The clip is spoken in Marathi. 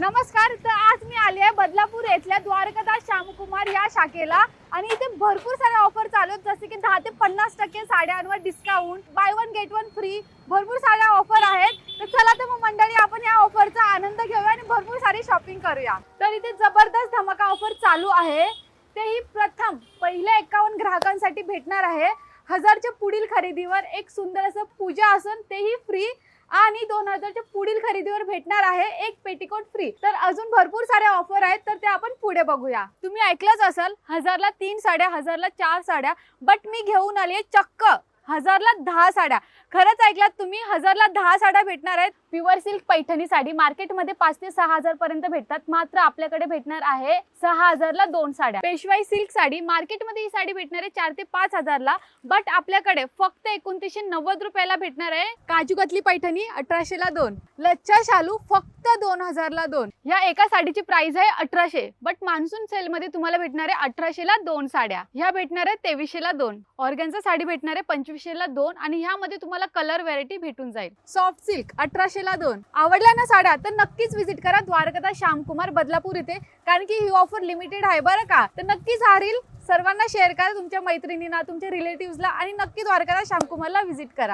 नमस्कार तर आज मी आले आहे बदलापूर येथल्या द्वारकादास श्यामकुमार या शाखेला. आणि इथे भरपूर साऱ्या ऑफर चालू आहेत. जसे की दहा ते पन्नास टक्के साड्यांवर discount buy one get one free भरपूर साऱ्या ऑफर आहेत. तर चला तर मग मंडळी आपण या ऑफरचा आनंद घेऊया आणि भरपूर सारी शॉपिंग करूया. तर इथे जबरदस्त धमाका ऑफर चालू आहे. तेही प्रथम पहिल्या एकावन्न ग्राहकांसाठी भेटणार आहे. हजारच्या पुढील खरेदीवर एक सुंदर असं पूजा असून तेही फ्री आणि हजारच्या पुढील खरेदीवर भेटणार आहे एक पेटिकोट फ्री तर अजून भरपूर साऱ्या ऑफर आहेत तर ते आपण पुढे बघूया. तुम्ही ऐकलंच असाल हजारला तीन साड्या हजारला चार साड्या बट मी घेऊन आली आहे चक्क. हजारला दहा साड्या. खरंच ऐकलात तुम्ही हजारला दहा साड्या भेटणार आहेत. प्युअर सिल्क पैठणी साडी मार्केटमध्ये पाच ते सहा हजार पर्यंत भेटतात. मात्र आपल्याकडे भेटणार आहे सहा हजारला दोन साड्या. पेशवाई सिल्क साडी मार्केटमध्ये ही साडी भेटणार आहे चार ते पाच हजारला. बट आपल्याकडे फक्त एकोणतीसशे नव्वद रुपयाला भेटणार आहे काजूकतली पैठणी अठराशेला दोन. लच्छा शालू फक्त दोन हजारला दोन. या एका साडीची प्राइस आहे अठराशे. बट मान्सून सेल मध्ये तुम्हाला भेटणार आहे अठराशेला दोन साड्या. ह्या भेटणार आहे तेवीसशेला दोन. ऑर्गनचा साडी भेटणार आहे पंचवीसशेला दोन आणि ह्यामध्ये तुम्हाला कलर व्हेरायटी भेटून जाईल. सॉफ्ट सिल्क अठराशेला दोन. आवडल्या ना साड्या तर नक्कीच व्हिजिट करा द्वारकथा श्यामकुमार बदलापूर इथे. कारण की ही ऑफर लिमिटेड आहे बरं का? तर नक्कीच हारील सर्वांना शेअर करा तुमच्या मैत्रिणींना तुमच्या रिलेटिव्हला आणि नक्की द्वारकादास श्यामकुमारला व्हिजिट करा.